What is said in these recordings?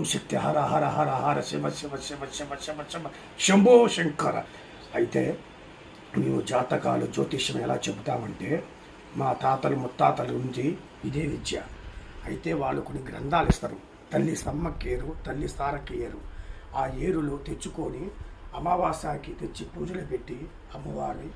ఓం శక్తి హర హర హర హర శివ శివ శివ శివ శివ శివ శంభో శంకర అయితే మేము జాతకాలు జ్యోతిష్యం ఎలా చెబుతామంటే మా తాతలు ముత్తాతల నుంచి ఇదే విద్య. అయితే వాళ్ళు కొన్ని గ్రంథాలు ఇస్తారు. తల్లి సమ్మక్కేరు తల్లి సారకేరు ఆ ఏరులు తెచ్చుకొని అమావాస్యకి తెచ్చి పూజలు పెట్టి అమ్మవారి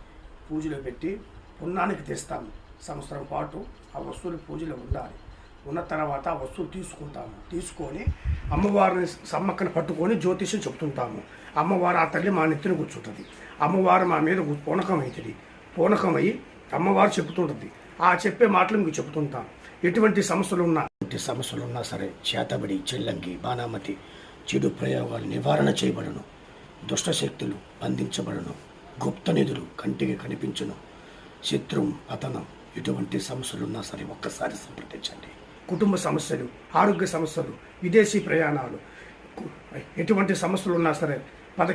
పూజలు పెట్టి పుణ్యానికి తెస్తాము. సంవత్సరం పాటు ఆ వస్తువులు పూజలో ఉండాలి. ఉన్న తర్వాత వస్తువులు తీసుకుంటాము. తీసుకొని అమ్మవారిని సమ్మక్కన పట్టుకొని జ్యోతిష్యం చెప్తుంటాము. అమ్మవారు ఆ తల్లి మా నెత్తిన కూర్చుంటుంది. అమ్మవారు మా మీద పూనకం అవుతుంది పూనకం అయ్యి అమ్మవారు చెప్తుంటుంది. ఆ చెప్పే మాటలు మీకు చెబుతుంటాం ఎటువంటి సమస్యలు ఉన్నా ఎటువంటి సమస్యలు ఉన్నా సరే చేతబడి చెల్లంగి బాణామతి చెడు ప్రయోగాలు నివారణ చేయబడను. దుష్ట శక్తులు బంధించబడను. గుప్త నిధులు కంటికి కనిపించను. శత్రువు పతనం ఎటువంటి సమస్యలు ఉన్నా సరే ఒక్కసారి సంప్రదించండి. కుటుంబ సమస్యలు ఆరోగ్య సమస్యలు విదేశీ ప్రయాణాలు ఎటువంటి సమస్యలు ఉన్నా సరే పద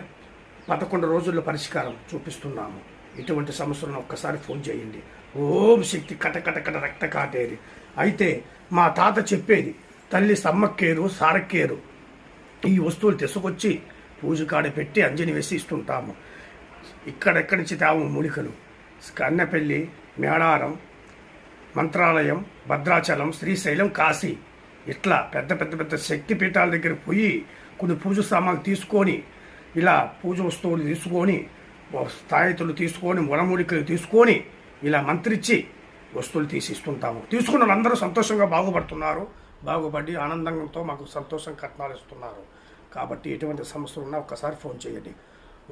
పదకొండు రోజుల్లో పరిష్కారం చూపిస్తున్నాము. ఎటువంటి సమస్యలను ఒక్కసారి ఫోన్ చేయండి. ఓం శక్తి కటకటకట రక్త కాటేది అయితే మా తాత చెప్పేది తల్లి సమ్మక్కేరు సారక్కేరు. ఈ వస్తువులు తీసుకొచ్చి పూజ కాడ పెట్టి అంజని వేసి ఇస్తుంటాము. ఇక్కడెక్కడి నుంచి తాము మూలికలు? కన్నెపల్లి మేడారం మంత్రాలయం భద్రాచలం శ్రీశైలం కాశీ. ఇట్లా పెద్ద పెద్ద పెద్ద శక్తి పీఠాల దగ్గర పోయి కొన్ని పూజ సామాన్లు తీసుకొని ఇలా పూజ వస్తువులు తీసుకొని స్థాయితులు తీసుకొని వనమూలికలు తీసుకొని ఇలా మంత్రిచ్చి వస్తువులు తీసి ఇస్తుంటాము. తీసుకున్న వాళ్ళందరూ సంతోషంగా బాగుపడుతున్నారు. బాగుపడి ఆనందంతో మాకు సంతోషం కట్నాలు ఇస్తున్నారు. కాబట్టి ఎటువంటి సమస్యలు ఉన్నా ఒక్కసారి ఫోన్ చేయండి.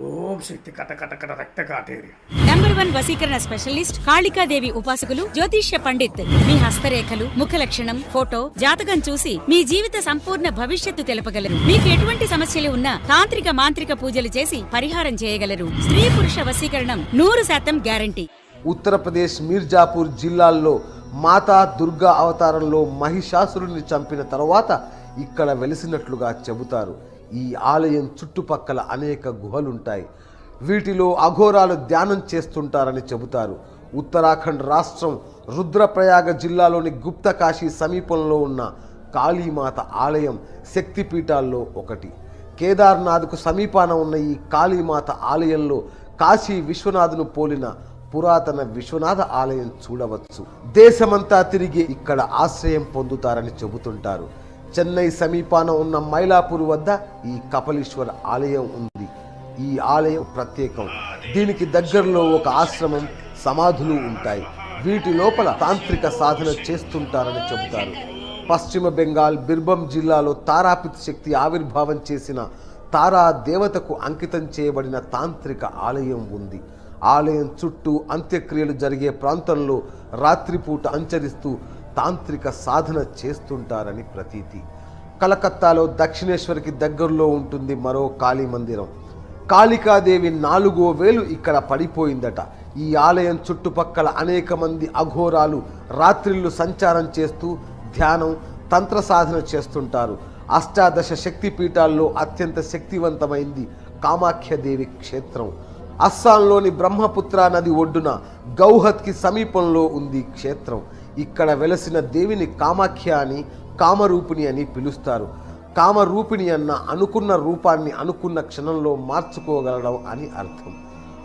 ఓం శక్తి కట కట కట రక్త కాటేరి. నంబర్ వన్ వసీకరణ స్పెషలిస్ట్ కాళికాదేవి ఉపాసకులు జ్యోతిష్య పండిత్. మీ హస్తరేఖలు ముఖ లక్షణం ఫోటో జాతకం చూసి మీ జీవిత సంపూర్ణ భవిష్యత్తు తెలపగలరు. మీకు ఎటువంటి సమస్యలు ఉన్నా తాంత్రిక మాంత్రిక పూజలు చేసి పరిహారం చేయగలరు. స్త్రీ పురుష వశీకరణం నూరు శాతం గ్యారంటీ ఉత్తరప్రదేశ్ మీర్జాపూర్ జిల్లాల్లో మాతా దుర్గా అవతారంలో మహిషాసురుని చంపిన తర్వాత ఇక్కడ వెలిసినట్లుగా చెబుతారు. ఈ ఆలయం చుట్టుపక్కల అనేక గుహలుంటాయి. వీటిలో అఘోరాలు ధ్యానం చేస్తుంటారని చెబుతారు. ఉత్తరాఖండ్ రాష్ట్రం రుద్రప్రయాగ జిల్లాలోని గుప్తకాశీ సమీపంలో ఉన్న కాళీమాత ఆలయం శక్తిపీఠాల్లో ఒకటి. కేదార్నాథ్కు సమీపాన ఉన్న ఈ కాళీమాత ఆలయంలో కాశీ విశ్వనాథ్ను పోలిన పురాతన విశ్వనాథ ఆలయం చూడవచ్చు. దేశమంతా తిరిగి ఇక్కడ ఆశ్రయం పొందుతారని చెబుతుంటారు. చెన్నై సమీపాన ఉన్న మైలాపూర్ వద్ద ఈ కపలీశ్వర ఆలయం ఉంది. ఈ ఆలయం ప్రత్యేకం. దీనికి దగ్గరలో ఒక ఆశ్రమం సమాధులు ఉంటాయి. వీటి లోపల తాంత్రిక సాధన చేస్తుంటారని చెబుతారు. పశ్చిమ బెంగాల్ బిర్బం జిల్లాలో తారాపిత్ శక్తి ఆవిర్భావం చేసిన తారా దేవతకు అంకితం చేయబడిన తాంత్రిక ఆలయం ఉంది. ఆలయం చుట్టూ అంత్యక్రియలు జరిగే ప్రాంతంలో రాత్రిపూట అంచరిస్తూ తాంత్రిక సాధన చేస్తుంటారని ప్రతీతి. కలకత్తాలో దక్షిణేశ్వరికి దగ్గరలో ఉంటుంది మరో కాళీ మందిరం. కాళికాదేవి నాలుగో వేలు ఇక్కడ పడిపోయిందట. ఈ ఆలయం చుట్టుపక్కల అనేక మంది అఘోరాలు రాత్రిళ్ళు సంచారం చేస్తూ ధ్యానం తంత్ర సాధన చేస్తుంటారు. అష్టాదశ శక్తి పీఠాల్లో అత్యంత శక్తివంతమైంది కామాఖ్యదేవి క్షేత్రం. అస్సాంలోని బ్రహ్మపుత్ర నది ఒడ్డున గౌహత్కి సమీపంలో ఉంది క్షేత్రం. ఇక్కడ వెలసిన దేవిని కామాఖ్య అని కామరూపిణి అని పిలుస్తారు. కామరూపిణి అన్న అనుకున్న రూపాన్ని అనుకున్న క్షణంలో మార్చుకోగలడం అని అర్థం.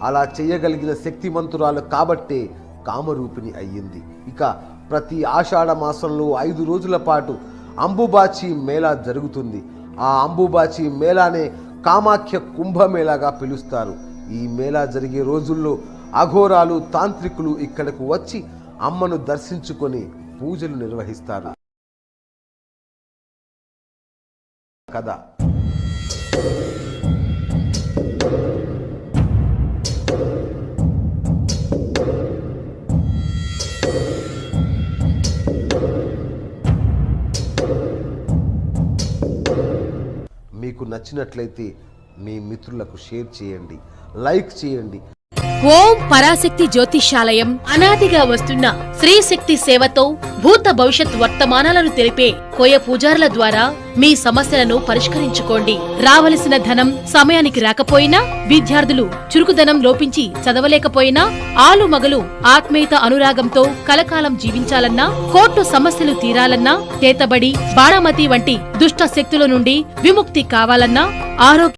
అలా చేయగలిగిన శక్తిమంతురాలు కాబట్టే కామరూపిణి అయ్యింది. ఇక ప్రతి ఆషాఢ మాసంలో ఐదు రోజుల పాటు అంబుబాచి మేళా జరుగుతుంది. ఆ అంబుబాచి మేళానే కామాఖ్య కుంభమేళాగా పిలుస్తారు. ఈ మేళా జరిగే రోజుల్లో అఘోరాలు తాంత్రికులు ఇక్కడకు వచ్చి అమ్మను దర్శించుకొని పూజలు నిర్వహిస్తారు. కథ. మీకు నచ్చినట్లయితే మీ మిత్రులకు షేర్ చేయండి. లైక్ చేయండి. ఓం పరాశక్తి జ్యోతిషాలయం అనాదిగా వస్తున్న శ్రీ శక్తి సేవతో భూత భవిష్యత్ వర్తమానాలను తెలిపే కోయ పూజారుల ద్వారా మీ సమస్యలను పరిష్కరించుకోండి. రావలసిన ధనం సమయానికి రాకపోయినా విద్యార్థులు చురుకుదనం లోపించి చదవలేకపోయినా ఆలు మగలు ఆత్మీయత అనురాగంతో కలకాలం జీవించాలన్నా కోర్టు సమస్యలు తీరాలన్నా చేతబడి బాణమతి వంటి దుష్ట శక్తుల నుండి విముక్తి కావాలన్నా ఆరోగ్య